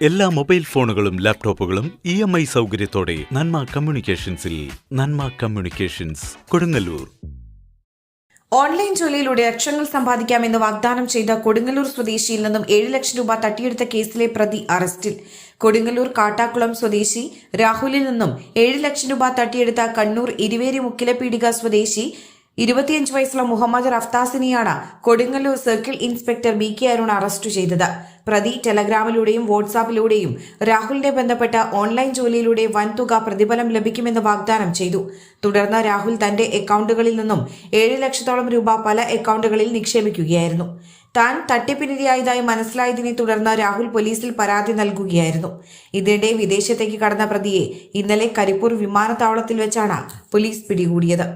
എല്ലാ മൊബൈൽ ഫോണുകളും ലാപ്ടോപ്പുകളും ഇ എം ഐ സൗകര്യത്തോടെ നന്മ കമ്മ്യൂണിക്കേഷൻസിൽ നന്മ കമ്മ്യൂണിക്കേഷൻസ് കൊടുങ്ങല്ലൂർ. ഓൺലൈൻ ജോലിയിലൂടെ ലക്ഷങ്ങൾ സമ്പാദിക്കാമെന്ന് വാഗ്ദാനം ചെയ്ത കൊടുങ്ങല്ലൂർ സ്വദേശിയിൽ നിന്നും ഏഴ് ലക്ഷം രൂപ തട്ടിയെടുത്ത കേസിലെ പ്രതി അറസ്റ്റിൽ. കൊടുങ്ങല്ലൂർ കാട്ടാക്കുളം സ്വദേശി രാഹുലിൽ നിന്നും ഏഴ് ലക്ഷം രൂപ തട്ടിയെടുത്ത കണ്ണൂർ ഇരുവേരി മുക്കിലപീടിക സ്വദേശി ഇരുപത്തിയഞ്ച് വയസ്സുള്ള Muhammad റഫ്താസിനെയാണ് Kodungallur circle inspector B K Arun arrest ചെയ്തത്. പ്രതി ടെലഗ്രാമിലൂടെയും വാട്സാപ്പിലൂടെയും രാഹുലിനെ ബന്ധപ്പെട്ട ഓൺലൈൻ ജോലിയിലൂടെ വൻതുക പ്രതിഫലം ലഭിക്കുമെന്ന് വാഗ്ദാനം ചെയ്തു. തുടർന്ന് രാഹുൽ തന്റെ അക്കൗണ്ടുകളിൽ നിന്നും ഏഴ് ലക്ഷത്തോളം രൂപ പല അക്കൗണ്ടുകളിൽ നിക്ഷേപിക്കുകയായിരുന്നു. താൻ തട്ടിപ്പിനിരയായതായി മനസ്സിലായതിനെ തുടർന്ന് രാഹുൽ പോലീസിൽ പരാതി നൽകുകയായിരുന്നു. ഇതിനിടെ വിദേശത്തേക്ക് കടന്ന പ്രതിയെ ഇന്നലെ കരിപ്പൂർ വിമാനത്താവളത്തിൽ വെച്ചാണ് പോലീസ് പിടികൂടിയത്.